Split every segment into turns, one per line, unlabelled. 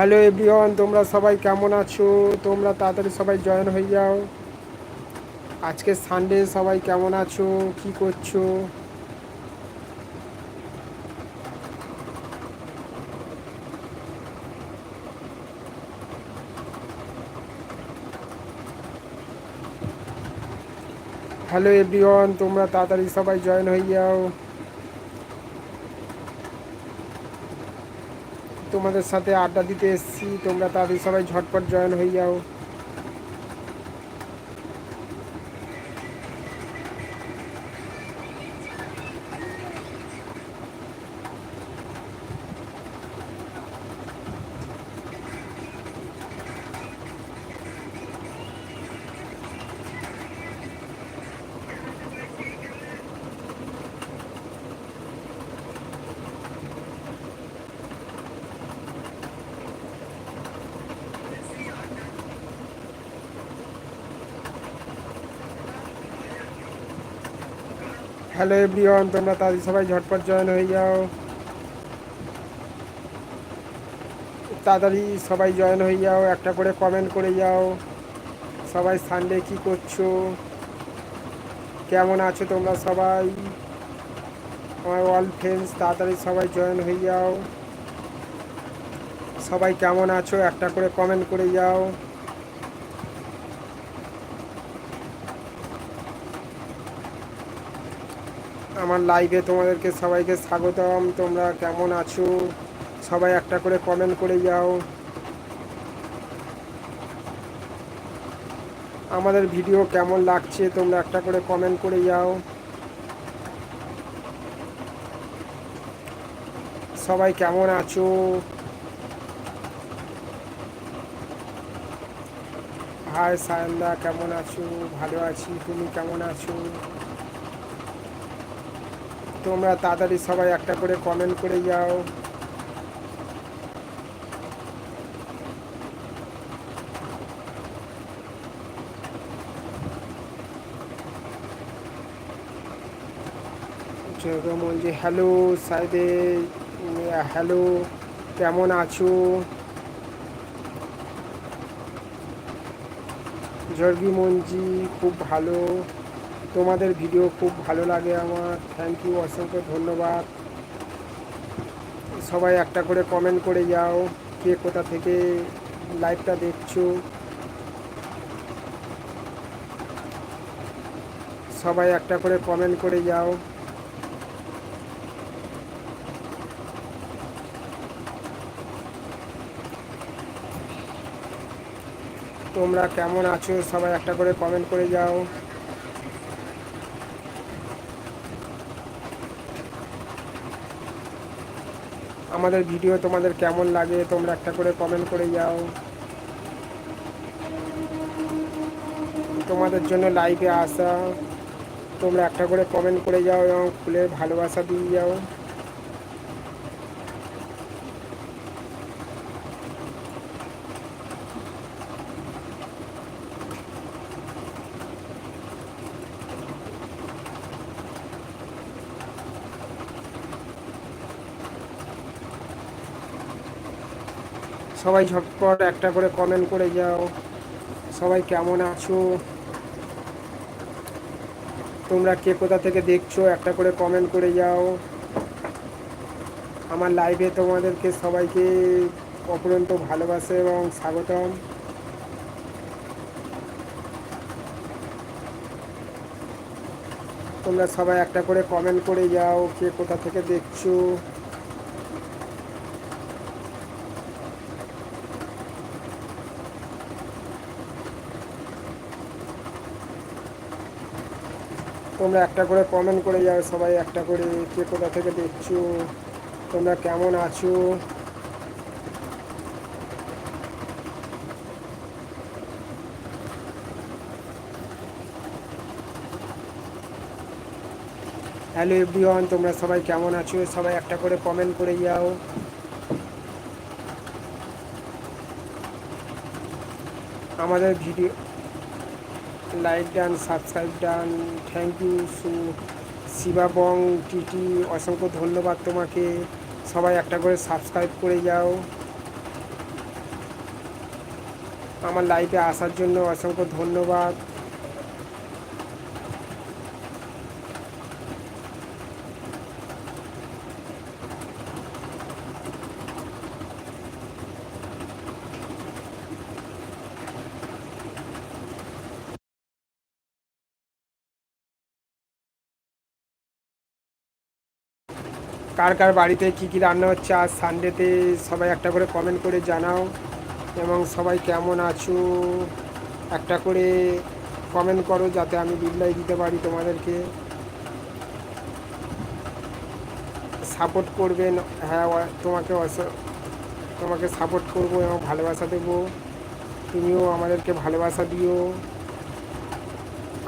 Hello everyone, তোমরা সবাই কেমন আছো? তোমরা তাড়াতাড়ি সবাই জয়েন হয়ে যাও। আজকে সানডে সবাই কেমন আছো? কি করছ? হ্যালো এভরিওয়ান, তোমরা তাড়াতাড়ি সবাই জয়েন হয়ে যাও। তোমাদের সাথে আড্ডা দিতে এসেছি। তোমরা তাড়াতাড়ি সবাই ঝটপট জয়েন হয়ে যাও। হ্যালো এভরিওয়ান, তোমরা তাড়াতাড়ি সবাই ঝটপট জয়েন হয়ে যাও। তাড়াতাড়ি সবাই জয়েন হয়ে যাও, একটা করে কমেন্ট করে যাও। সবাই সানডে কি করছ? কেমন আছো তোমরা সবাই? আমার অল ফ্রেন্ডস তাড়াতাড়ি সবাই জয়েন হয়ে যাও। সবাই কেমন আছো? একটা করে কমেন্ট করে যাও। আমার লাইভে তোমাদেরকে সবাইকে স্বাগতম। তোমরা কেমন আছো? সবাই একটা করে কমেন্ট করে যাও। আমাদের ভিডিও কেমন লাগছে? তোমরা একটা করে কমেন্ট করে যাও। সবাই কেমন আছো? হাই সায়ন্দা, কেমন আছো? ভালো আছি? তুমি কেমন আছো? তোমরা তাড়াতাড়ি সবাই একটা করে কমেন্ট করে যাও। যে হ্যালো সাইদে হ্যালো কেমন আছো? জর্গি মঞ্জি খুব ভালো। তোমাদের ভিডিও খুব ভালো লাগে আমার। থ্যাংক ইউ অসংখ্য ধন্যবাদ। সবাই একটা করে কমেন্ট করে যাও, কে কোথা থেকে লাইভটা দেখছ। সবাই একটা করে কমেন্ট করে যাও। তোমরা কেমন আছো? সবাই একটা করে কমেন্ট করে যাও। আমাদের ভিডিও তোমাদের কেমন লাগে, তোমরা একটা করে কমেন্ট করে যাও। তোমাদের জন্য লাইভে আসা, তোমরা একটা করে কমেন্ট করে যাও এবং খুলে ভালোবাসা দিয়ে যাও। সবাই ঝটপট একটা করে কমেন্ট করে যাও। সবাই কেমন আছো? তোমরা কে কোথা থেকে দেখছ? একটা করে কমেন্ট করে যাও। আমার লাইভে তোমাদেরকে সবাইকে অপরন্ত ভালোবাসে এবং স্বাগতম। তোমরা সবাই একটা করে কমেন্ট করে যাও, কে কোথা থেকে দেখছ? তোমরা একটা করে কমেন্ট করে যাও, সবাই একটা করে কে কোথা থেকে দেখছ, তোমরা কেমন আছো? হ্যালো এভরিওয়ান তোমরা সবাই কেমন আছো? সবাই একটা করে কমেন্ট করে যাও। আমাদের video like done subscribe done thank you সু শিবাবং টিটি অসংখ্য ধন্যবাদ তোমাকে। সবাই একটা করে সাবস্ক্রাইব করে যাও। আমার লাইফে আসার জন্য অসংখ্য ধন্যবাদ। কার কার বাড়িতে কী কী রান্না হচ্ছে আজ সানডেতে সবাই একটা করে কমেন্ট করে জানাও এবং সবাই কেমন আছো? একটা করে কমেন্ট করো যাতে আমি রিপ্লাই দিতে পারি তোমাদেরকে। সাপোর্ট করবেন হ্যাঁ তোমাকে তোমাকে সাপোর্ট করব এবং ভালোবাসা দেবো। তুমিও আমাদেরকে ভালোবাসা দিও।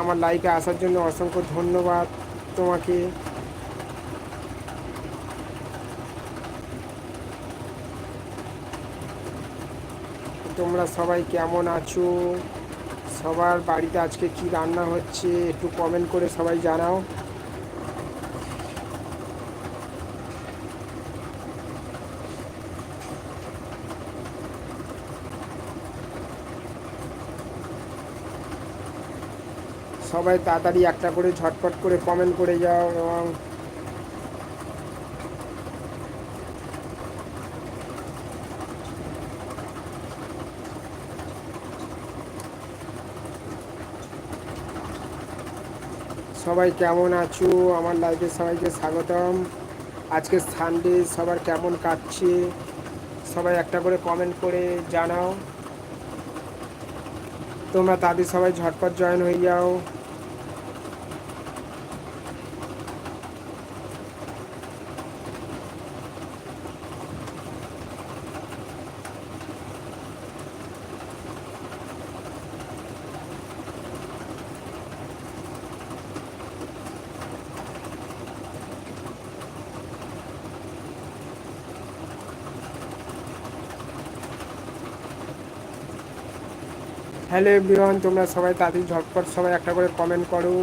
আমার লাইফে আসার জন্য অসংখ্য ধন্যবাদ তোমাকে। তোমরা সবাই কেমন আছো? সবার বাড়িতে আজকে কি রান্না হচ্ছে? একটু কমেন্ট করে সবাই জানাও। সবাই তাড়াতাড়ি একটা করে ঝটপট করে কমেন্ট করে যাও এবং সবাই কেমন আছো? আমার লাইফে সবাইকে স্বাগতম। আজকে সানডে সবার কেমন কাটছে? সবাই একটা করে কমেন্ট করে জানাও। তোমরা তাদের সবাই ঝটপট জয়েন হয়ে যাও। হ্যালো এভরিওয়ান, তোমরা সবাই তাড়াতাড়ি ঝটপট সবাই একটা করে কমেন্ট করো।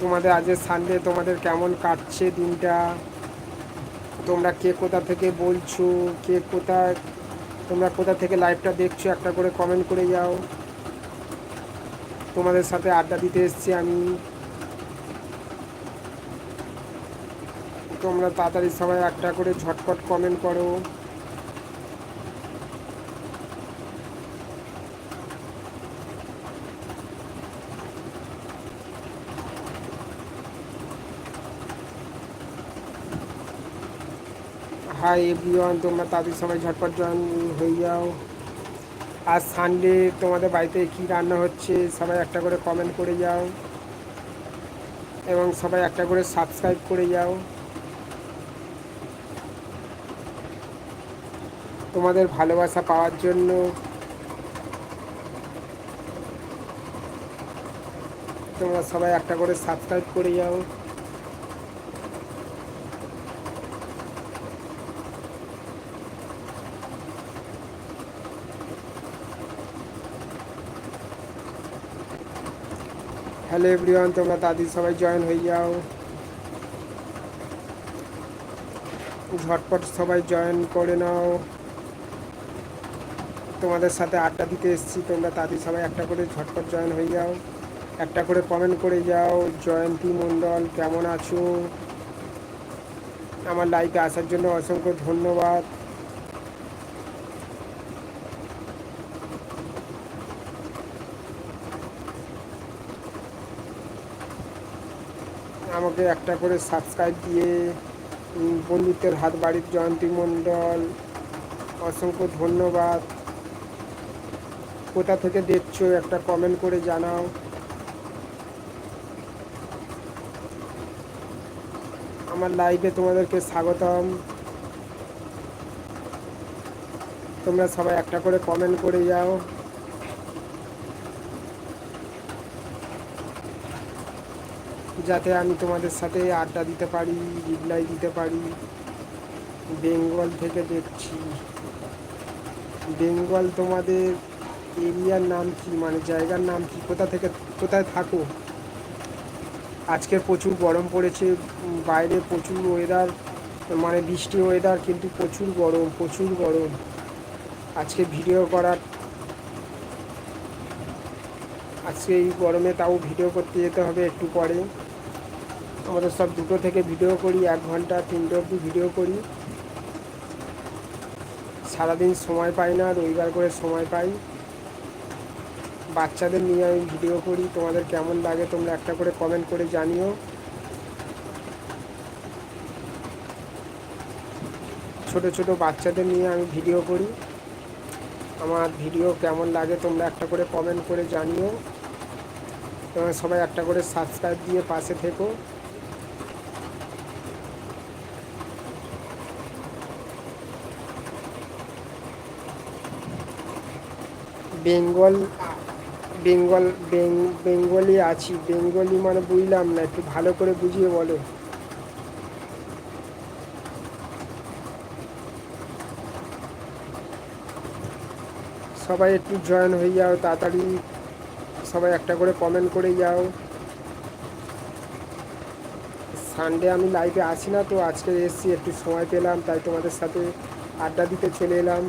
তোমাদের আজকে সানডে তোমাদের কেমন কাটছে দিনটা? তোমরা কে কোথা থেকে বলছো? কে কোথা তোমরা কোথা থেকে লাইভটা দেখছ? একটা করে কমেন্ট করে যাও। তোমাদের সাথে আড্ডা দিতে এসছি আমি। তোমরা তাড়াতাড়ি সবাই একটা করে ঝটপট কমেন্ট করো। হাই এভরিওয়ান, তোমরা তাদের সবাই ঝটপট জয়েন হয়ে যাও। আর সানডে তোমাদের বাড়িতে কী রান্না হচ্ছে, সবাই একটা করে কমেন্ট করে যাও। এবং সবাই একটা করে সাবস্ক্রাইব করে যাও। তোমাদের ভালোবাসা পাওয়ার জন্য। তোমরা সবাই একটা করে সাবস্ক্রাইব করে যাও। হ্যালো এভরিওয়ান, তোমরা তাদের সবাই জয়েন হয়ে যাও। ঝটপট সবাই জয়েন করে নাও। তোমাদের সাথে আড্ডা দিতে এসেছি, তোমরা তাদের সবাই একটা করে ঝটপট জয়েন হয়ে যাও। একটা করে কমেন্ট করে যাও, জয়ন্তী মণ্ডল, কেমন আছো? আমার লাইফে আসার জন্য অসংখ্য ধন্যবাদ। আমাকে একটা করে সাবস্ক্রাইব দিয়ে বন্ধুত্বের হাত বাড়ির জয়ন্তী মণ্ডল, অসংখ্য ধন্যবাদ। কোথা থেকে দেখছ একটা কমেন্ট করে জানাও। আমার লাইভে তোমাদেরকে স্বাগতম। তোমরা সবাই একটা করে কমেন্ট করে যাও। যাতে আমি তোমাদের সাথে আড্ডা দিতে পারি, রিপ্লাই দিতে পারি। বেঙ্গল থেকে দেখছি। বেঙ্গল তোমাদের এরিয়ার নাম কি? মানে জায়গার নাম কি? কোথা থেকে, কোথায় থাকো? আজকে প্রচুর গরম পড়েছে। বাইরে প্রচুর ওয়েদার মানে বৃষ্টি ওয়েদার কিন্তু প্রচুর গরম প্রচুর গরম। আজকে ভিডিও করার আজকে এই গরমে তাও ভিডিও করতে যেতে হবে একটু পরে। আমাদের সব দুটো থেকে ভিডিও করি, এক ঘণ্টা তিনটে অবধি ভিডিও করি। সারাদিন সময় পাই না, রবিবার করে সময় পাই। বাচ্চাদের নিয়ে আমি ভিডিও করি, তোমাদের কেমন লাগে তোমরা একটা করে কমেন্ট করে জানিও। ছোট ছোট বাচ্চাদের নিয়ে আমি ভিডিও করি। আমার ভিডিও কেমন লাগে তোমরা একটা করে কমেন্ট করে জানিও। তোমরা সবাই একটা করে সাবস্ক্রাইব দিয়ে পাশে থেকো। বেঙ্গল বেঙ্গল বেঙ্গলি আছি। বেঙ্গলি মানে বুঝলাম না, একটু ভালো করে বুঝিয়ে বলো। সবাই একটু জয়েন হয়ে যাও, তাড়াতাড়ি সবাই একটা করে কমেন্ট করে যাও। সানডে আমি লাইভে আসি না তো, আজকে এসছি, একটু সময় পেলাম, তাই তোমাদের সাথে আড্ডা দিতে চলে এলাম।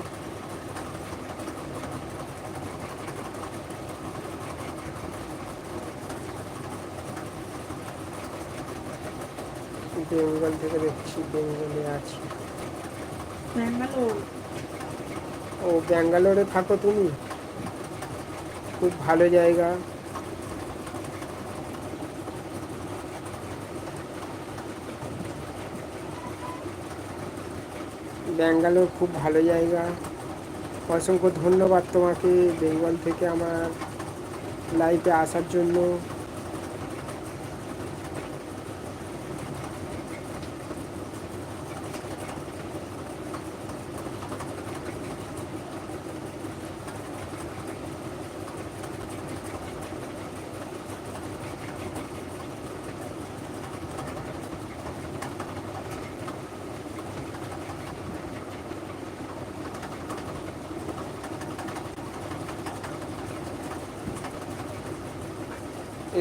বেঙ্গল থেকে দেখছি বেঙ্গলে আছি।
ব্যাঙ্গালোর
ও ব্যাঙ্গালোরে থাকো তুমি। খুব ভালো জায়গা। ব্যাঙ্গালোর খুব ভালো জায়গা। অসংখ্য ধন্যবাদ তোমাকে বেঙ্গল থেকে আমার লাইফে আসার জন্য।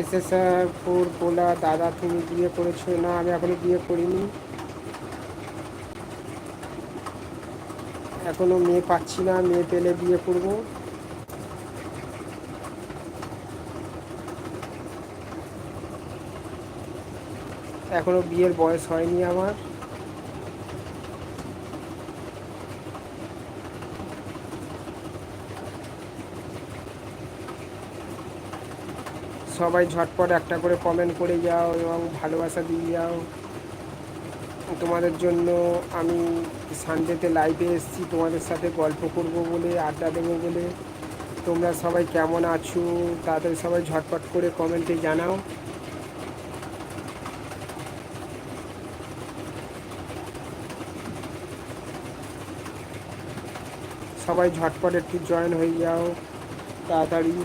এসে ফোর, পোলা, দাদা তুমি বিয়ে করেছ, না, আমি এখনও বিয়ে করিনি। এখনও মেয়ে পাচ্ছি না, মেয়ে পেলে বিয়ে করব। এখনও বিয়ের বয়স হয়নি আমার। সবাই ঝটপট একটা করে কমেন্ট করে যাও এবং ভালোবাসা দিয়ে যাও। তোমাদের জন্য আমি সানডেতে লাইভে এসেছি, তোমাদের সাথে গল্প করব বলে, আড্ডা দেবো বলে। তোমরা সবাই কেমন আছো? তাদের সবাই ঝটপট করে কমেন্টে জানাও। সবাই ঝটপট একটু জয়েন হয়ে যাও, তাড়াতাড়ি।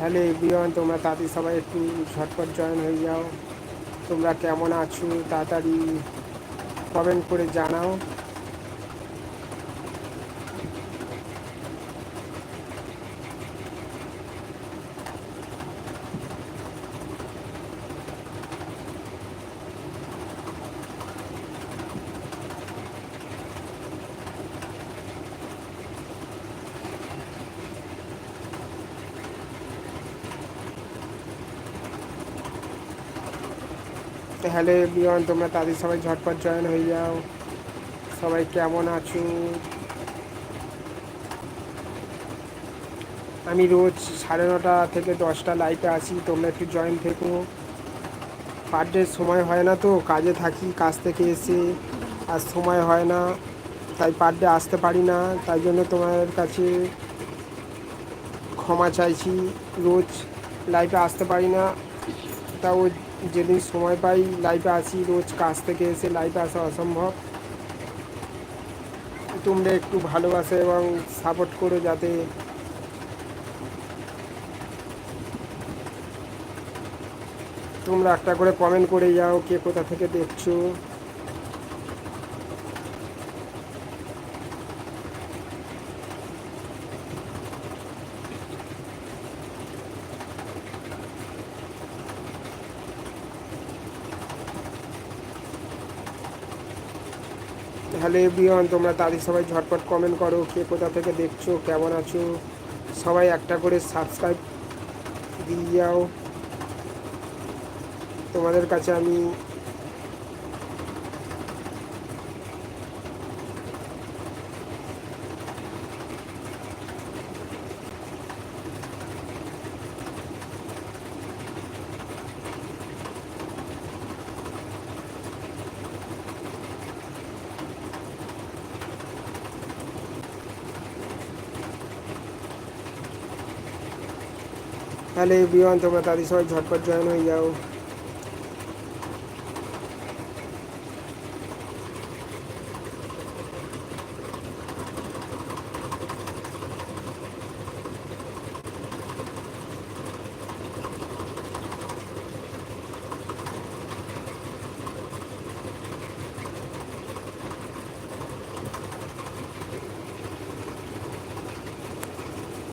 হ্যালো এভরিওয়ান তোমরা তাড়াতাড়ি সবাই একটু ঝটপট জয়েন হয়ে যাও। তোমরা কেমন আছো? তাড়াতাড়ি কমেন্ট করে জানাও। হ্যালো এভরিওয়ান তোমরা তাদের সবাই ঝটপট জয়েন হয়ে যাও। সবাই কেমন আছো? আমি রোজ সাড়ে নটা থেকে দশটা লাইটে আসি, তোমরা একটু জয়েন থেকো। পার ডে সময় হয় না তো, কাজে থাকি, কাজ থেকে এসে আর সময় হয় না। তাই পার ডে আসতে পারি না, তাই জন্য তোমার কাছে ক্ষমা চাইছি। রোজ লাইফে আসতে পারি না। তাও যেদিন সময় পাই লাইফে আসি, রোজ কাজ থেকে এসে লাইফে আসা অসম্ভব। তোমরা একটু ভালোবাসে এবং সাপোর্ট করো যাতে তোমরা একটা করে কমেন্ট করে যাও, কে কোথা থেকে দেখছ। হ্যালো এভরিওয়ান তোমরা তাদের সবাই ঝটপট কমেন্ট করো কে কোথা থেকে দেখছ, কেমন আছো? সবাই একটা করে সাবস্ক্রাইব দিয়ে যাও। তোমাদের কাছে আমি হ্যালো এভরিওয়ান তোমরা তাদের সবাই ঝটপট জয়েন হয়ে যাও।